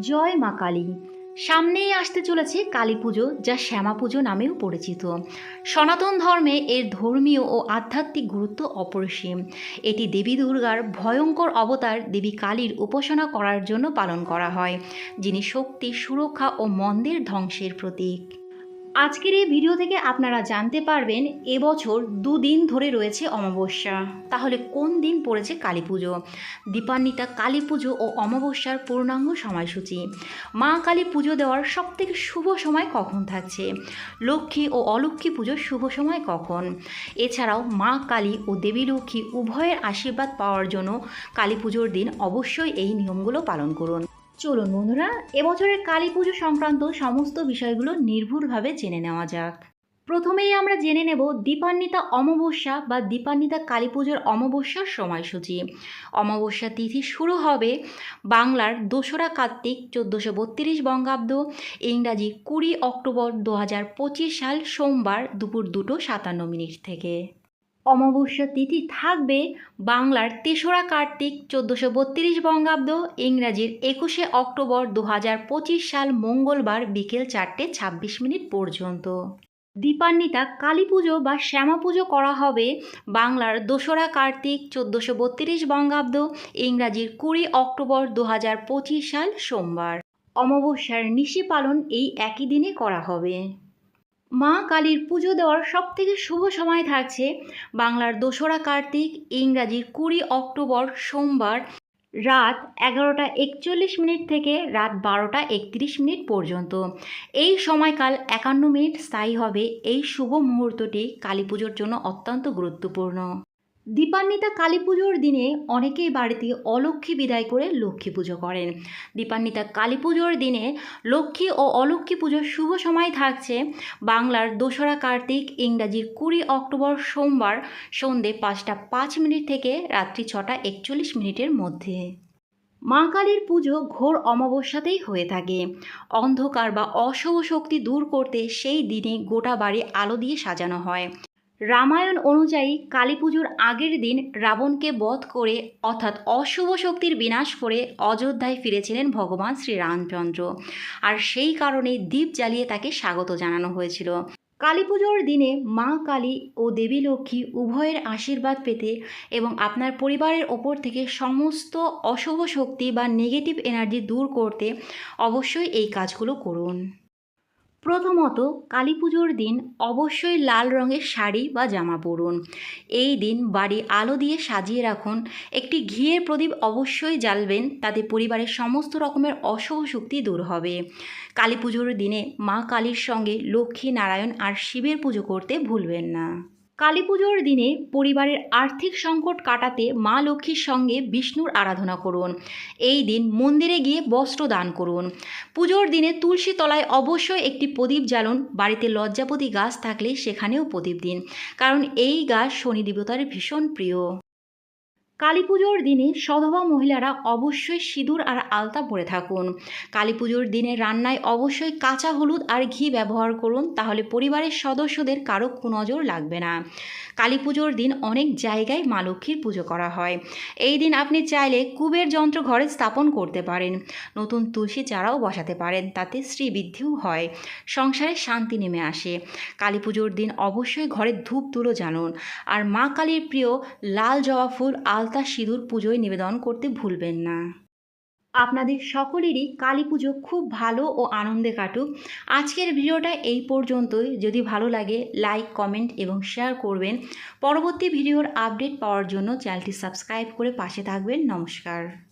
জয় মা কালী। সামনেই আসতে চলেছে কালী পুজো, যা শ্যামা পুজো নামেও পরিচিত। সনাতন ধর্মে এর ধর্মীয় ও আধ্যাত্মিক গুরুত্ব অপরিসীম। এটি দেবী দুর্গার ভয়ঙ্কর অবতার দেবী কালীর উপাসনা করার জন্য পালন করা হয়, যিনি শক্তি, সুরক্ষা ও মন্দের ধ্বংসের প্রতীক। আজকের এই ভিডিও থেকে আপনারা জানতে পারবেন এবছর দুদিন ধরে রয়েছে অমাবস্যা। তাহলে কোন দিন পড়েছে কালী পুজো? দীপান্বিতা, কালী পুজো ও অমাবস্যার পূর্ণাঙ্গ সময়সূচি। মা কালী পুজো দেওয়ার সবথেকে শুভ সময় কখন থাকছে? লক্ষ্মী ও অলক্ষ্মী পুজোর শুভ সময় কখন? এছাড়াও মা কালী ও দেবী লক্ষ্মী উভয়ের আশীর্বাদ পাওয়ার জন্য কালী পুজোর দিন অবশ্যই এই নিয়মগুলো পালন করুন। চলুন বন্ধুরা, এবছরের কালী পুজো সংক্রান্ত সমস্ত বিষয়গুলো নির্ভুলভাবে জেনে নেওয়া যাক। প্রথমেই আমরা জেনে নেব দীপান্বিতা অমাবস্যা বা দীপান্বিতা কালী পুজোর অমাবস্যার সময়সূচি। অমাবস্যা তিথি শুরু হবে বাংলার দোসরা কার্তিক চোদ্দোশো বত্রিশ বঙ্গাব্দ, ইংরাজি কুড়ি অক্টোবর দু হাজার পঁচিশ সাল সোমবার দুপুর দুটো সাতান্ন মিনিট থেকে। অমাবস্যা তিথি থাকবে বাংলার তেসরা কার্তিক চোদ্দোশো বত্রিশ বঙ্গাব্দ, ইংরাজির একুশে অক্টোবর দু হাজার পঁচিশ সাল মঙ্গলবার বিকেল চারটে ছাব্বিশ মিনিট পর্যন্ত। দীপান্বিতা কালী পুজো বা শ্যামা পুজো করা হবে বাংলার দোসরা কার্তিক চোদ্দোশো বত্রিশ বঙ্গাব্দ, ইংরাজির কুড়ি অক্টোবর দু হাজার পঁচিশ সাল সোমবার। অমাবস্যার নিশি পালন এই একই দিনে করা হবে। মা কালীর পুজো দেওয়ার সবথেকে শুভ সময় থাকছে বাংলার দোসরা, কার্তিক ইংরাজির কুড়ি অক্টোবর সোমবার রাত এগারোটা একচল্লিশ মিনিট থেকে রাত বারোটা একত্রিশ মিনিট পর্যন্ত। এই সময়কাল একান্ন মিনিট স্থায়ী হবে। এই শুভ মুহূর্তটি কালী পুজোর জন্য অত্যন্ত গুরুত্বপূর্ণ। দীপান্বিতা কালী পুজোর দিনে অনেকেই বাড়িতে অলক্ষ্মী বিদায় করে লক্ষ্মী পুজো করেন। দীপান্বিতা কালী পুজোর দিনে লক্ষ্মী ও অলক্ষ্মী পুজোর শুভ সময় থাকছে বাংলার দোসরা কার্তিক, ইংরাজির কুড়ি অক্টোবর সোমবার সন্ধে পাঁচটা পাঁচ মিনিট থেকে রাত্রি ছটা একচল্লিশ মিনিটের মধ্যে। মা কালীর পুজো ঘোর অমাবস্যাতেই হয়ে থাকে। অন্ধকার বা অশুভ শক্তি দূর করতে সেই দিনে গোটা বাড়ি আলো দিয়ে সাজানো হয়। রামায়ণ অনুযায়ী কালী পুজোর আগের দিন রাবণকে বধ করে, অর্থাৎ অশুভ শক্তির বিনাশ করে অযোধ্যায় ফিরেছিলেন ভগবান শ্রীরামচন্দ্র। আর সেই কারণে দ্বীপ জ্বালিয়ে তাকে স্বাগত জানানো হয়েছিল। কালী পুজোর দিনে মা কালী ও দেবী লক্ষ্মী উভয়ের আশীর্বাদ পেতে এবং আপনার পরিবারের ওপর থেকে সমস্ত অশুভ শক্তি বা নেগেটিভ এনার্জি দূর করতে অবশ্যই এই কাজগুলো করুন। প্রথমত কালী পুজোর দিন অবশ্যই লাল রঙের শাড়ি বা জামা পরুন। এই দিন বাড়ি আলো দিয়ে সাজিয়ে রাখুন। একটি ঘিয়ের প্রদীপ অবশ্যই জ্বালবেন, তাতে পরিবারের সমস্ত রকমের অশুভ শক্তি দূর হবে। কালী পুজোর দিনে মা কালীর সঙ্গে লক্ষ্মী নারায়ণ আর শিবের পুজো করতে ভুলবেন না। কালী পুজোর দিনে পরিবারের আর্থিক সংকট কাটাতে মা লক্ষ্মীর সঙ্গে বিষ্ণুর আরাধনা করুন। এই দিন মন্দিরে গিয়ে বস্ত্র দান করুন। পুজোর দিনে তুলসী তলায় অবশ্যই একটি প্রদীপ জ্বালুন। বাড়িতে লজ্জাপতি গাছ থাকলে সেখানেও প্রদীপ দিন। কারণ এই গাছ শনি দেবতার ভীষণ প্রিয়। কালী পুজোর দিনে সধবা মহিলারা অবশ্যই সিঁদুর আর আলতা পরে থাকুন। কালী পুজোর দিনে রান্নায় অবশ্যই কাঁচা হলুদ আর ঘি ব্যবহার করুন, তাহলে পরিবারের সদস্যদের কারও কুনজর লাগবে না। কালী পুজোর দিন অনেক জায়গায় মা লক্ষ্মীর পুজো করা হয়। এই দিন আপনি চাইলে কুবের যন্ত্র ঘরে স্থাপন করতে পারেন। নতুন তুলসী চারাও বসাতে পারেন, তাতে শ্রীবৃদ্ধিও হয়। সংসারে শান্তি নেমে আসে। কালী পুজোর দিন অবশ্যই ঘরে ধূপ তুলো জানুন আর মা কালীর প্রিয় লাল জবা ফুল আলতা সিঁদুর পুজোয় নিবেদন করতে ভুলবেন না। আপনাদের সকলেরই কালী পুজো খুব ভালো ও আনন্দে কাটুক। আজকের ভিডিওটা এই পর্যন্তই। যদি ভালো লাগে লাইক কমেন্ট এবং শেয়ার করবেন। পরবর্তী ভিডিওর আপডেট পাওয়ার জন্য চ্যানেলটি সাবস্ক্রাইব করে পাশে থাকবেন। নমস্কার।